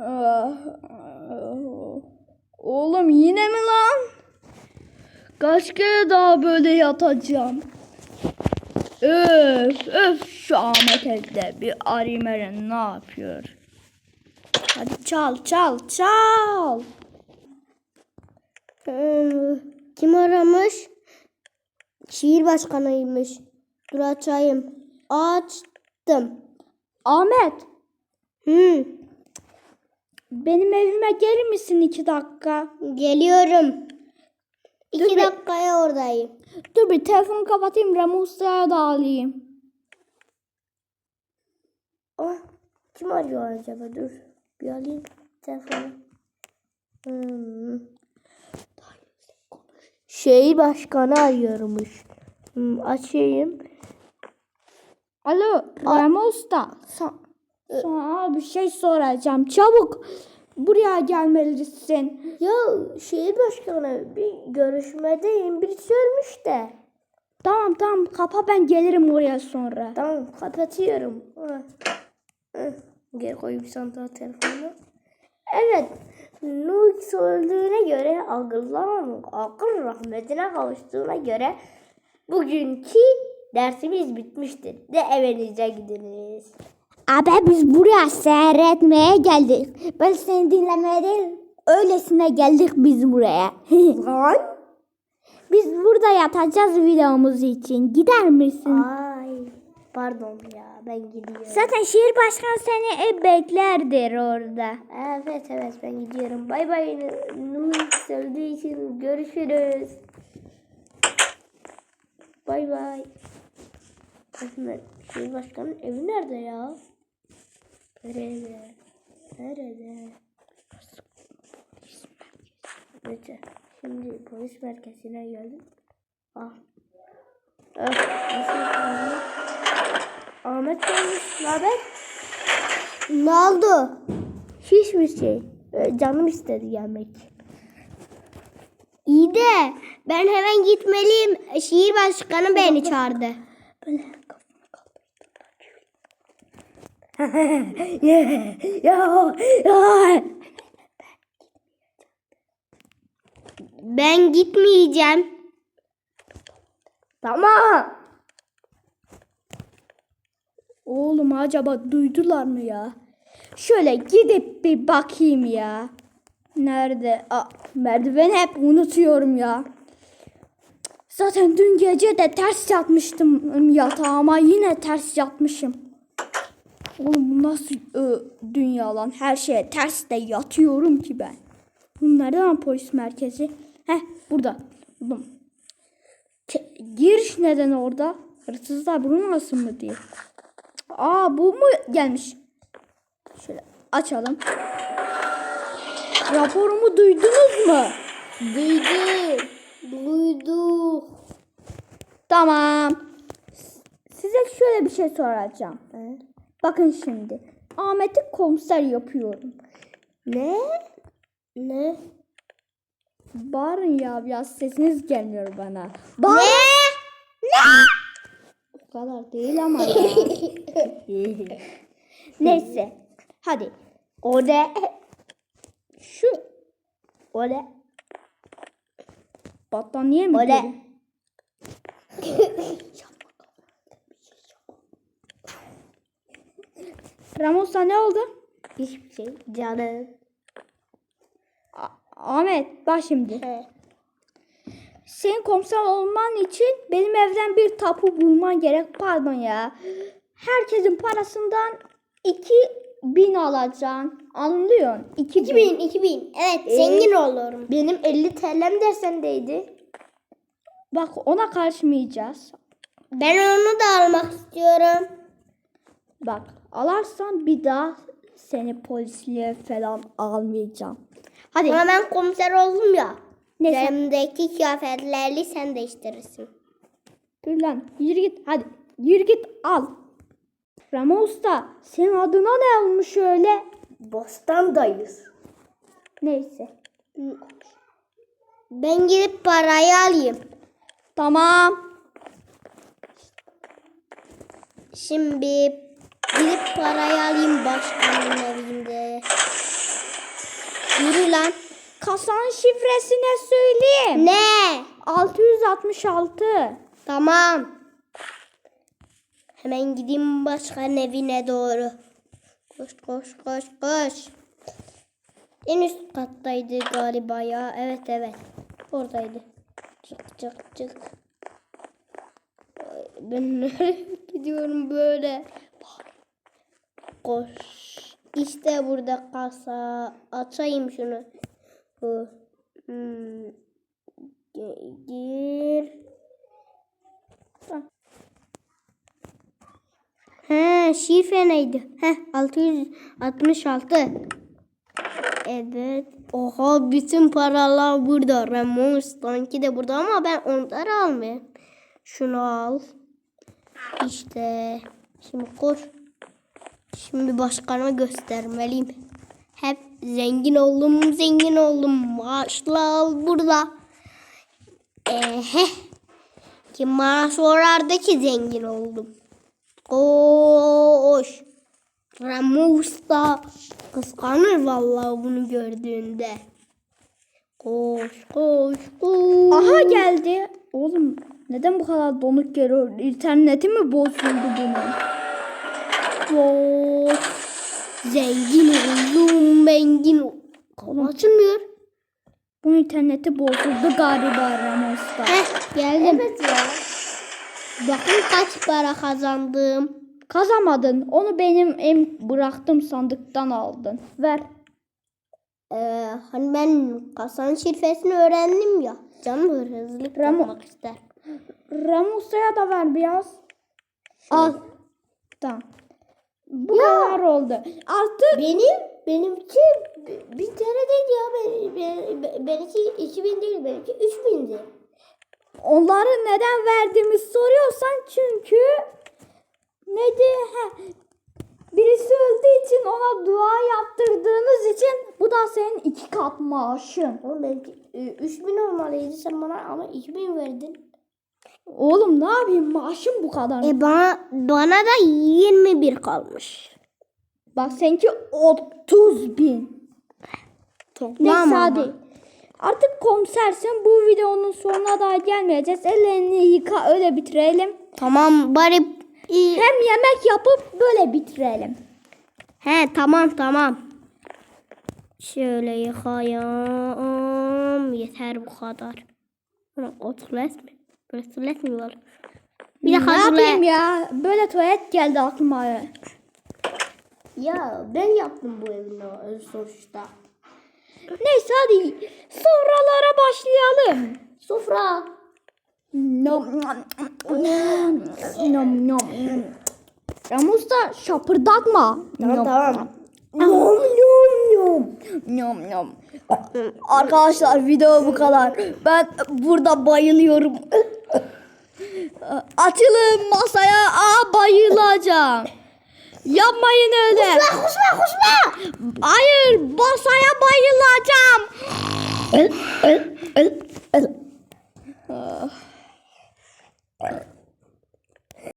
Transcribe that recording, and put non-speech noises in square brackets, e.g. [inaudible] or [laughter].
Ah, Oğlum yine mi lan? Kaç kere daha böyle yatacağım? Öf öf şu Ahmet evde bir arayayım Eren ne yapıyor? Hadi çal çal çal. Ee, Kim aramış? Şiir başkanıymış. Dur açayım. Açtım. Ahmet Hı, benim evime gelir misin iki dakika? geliyorum. İki Dur bir- dakikaya oradayım. Dur bir telefonu kapatayım Remo Usta'ya da alayım. Ah, kim arıyor acaba? Dur. Bir alayım telefonu. Hmm. Şehir başkanı arıyormuş. Hmm, açayım. Alo Remo Usta. Sa- sana bir şey soracağım. Çabuk buraya gelmelisin. Ya şehir başkanı bir görüşmedeyim. Birisi ölmüş de. Tamam tamam kapa ben gelirim oraya sonra. Tamam kapatıyorum. Geri koyayım sandığa telefonu. Evet. Nuh öldüğüne göre akıllanın akıl rahmetine kavuştuğuna göre bugünkü dersimiz bitmiştir. De evinize gidiniz. Abi biz buraya seyretmeye geldik. Ben seni dinlemeye değil öylesine geldik biz buraya. [laughs] Lan. biz burada yatacağız videomuz için. Gider misin? Ay. Pardon ya ben gidiyorum. Zaten şehir başkanı seni e, beklerdir orada. Evet evet ben gidiyorum. Bay bay Nuh öldüğü için görüşürüz. Bay bay. Başkanın evi nerede ya? Nerede? Nerede? Neyse. Şimdi polis merkezine geldim. Ah. Ah, nasıl Ahmet? Gelmiş. Ne haber? Ne oldu? Hiçbir şey. Ee, Canım istedi gelmek. İyi de ben hemen gitmeliyim. Şehir başkanı beni çağırdı. [laughs] ya, ya. Ben gitmeyeceğim. Tamam. Oğlum acaba duydular mı ya? Şöyle gidip bir bakayım ya. Nerede? Aa, merdiveni hep unutuyorum ya. Zaten dün gece de ters yatmıştım yatağıma. Yine ters yatmışım. Oğlum bu nasıl ö, dünya lan? Her şeye ters de yatıyorum ki ben. Bu nerede lan polis merkezi? Heh burada. Buldum. Ke- Giriş neden orada? Hırsızlar bulunmasın mı diye. Aa bu mu gelmiş? Şöyle açalım. Raporumu duydunuz mu? Duyduk. Duyduk. Tamam. Size şöyle bir şey soracağım. Bakın şimdi. Ahmet'i komiser yapıyorum. Ne? Ne? Bağırın ya biraz sesiniz gelmiyor bana. Ne? Bağırın. O kadar değil ama ya. [laughs] Neyse. Hadi. O ne? Şu O ne? battaniye mi? O ne? [laughs] Ramos'a ne oldu? Hiçbir şey. Canım. A- Ahmet bak şimdi. He. Senin komiser olman için benim evden bir tapu bulman gerek. Pardon ya. Herkesin parasından 2000 alacaksın. Anlıyorsun? 2000. 2000, 2000. Evet, zengin olurum. Benim 50 TL'm de sendeydi. Bak ona karışmayacağız. Ben onu da almak istiyorum. Bak alarsan bir daha seni polisliğe falan almayacağım. Hadi. Ama ben komiser oldum ya. Ne? Üzerimdeki kıyafetleri sen değiştirirsin. Dur lan yürü git hadi yürü git al. Ramo Usta senin adına ne olmuş öyle? Bostandayız. Neyse. Ben gidip parayı alayım. Tamam. Şimdi gidip parayı alayım başkanın evinde. Yürü lan. Kasanın şifresine söyleyeyim. Ne? 666. Tamam. Hemen gideyim başkanın evine doğru. Koş koş koş koş. En üst kattaydı galiba ya. Evet evet. Oradaydı. Çık çık çık. Ben [laughs] nereye gidiyorum böyle? Koş. İşte burada kasa. Açayım şunu. Hmm. Gi- Gir. He, şifre neydi? He, 666. Evet. Oha bütün paralar burada. Ramon'stanki de burada ama ben onları almayayım. Şunu al. İşte. Şimdi koş. Şimdi başkanıma göstermeliyim. Hep zengin oldum, zengin oldum. Maaşla al burada. Ehe. Kim bana sorardı ki zengin oldum. Koş. Ramus da kıskanır vallahi bunu gördüğünde. Koş koş koş. Aha geldi. Oğlum neden bu kadar donuk geliyor? İnterneti mi bozuldu bunun? Koş. Zengin oldum zengin oldum. Kapı açılmıyor. Bu interneti bozuldu galiba Ramos'ta. Heh geldim. Evet ya. Bakın kaç para kazandım. Kazanmadın. Onu benim em bıraktım sandıktan aldın. Ver. Ee, hani ben kasanın şifresini öğrendim ya. Canım hırsızlık Ramo- yapmak ister. Ramos'a da ver biraz. Al. Tamam. Bu kadar oldu. Artık Benim benimki bir tane değil ya. Ben, ben, benimki 2000 değil benimki 3000'di. onları neden verdiğimi soruyorsan çünkü neydi? Ha, birisi öldüğü için ona dua yaptırdığınız için bu da senin iki kat maaşın. Oğlum benimki e, 3000 olmalıydı sen bana ama 2000 verdin. Oğlum ne yapayım maaşım bu kadar. E bana bana da 21 kalmış. Bak seninki 30 bin. Neyse Toplam hadi. ama. Artık komisersin bu videonun sonuna daha gelmeyeceğiz. Ellerini yıka öyle bitirelim. Tamam bari Hem yemek yapıp böyle bitirelim. He tamam tamam. Şöyle yıkayım. Yeter bu kadar. Ulan O tuvalet mi? Böyle tuvalet mi var? Bir de ne yapayım ya? Böyle tuvalet geldi aklıma. Ya ben yaptım bu evin sonuçta. Neyse hadi sofralara başlayalım. Sofra. Nom nom nom nom. Ramus da şapırdatma. Nom, tamam. Nom nom nom. Nom nom. Arkadaşlar video bu kadar. Ben burada bayılıyorum. Açılın masaya. Aa bayılacağım. Yapmayın öyle. Kusma kusma. Hayır masaya bayılacağım.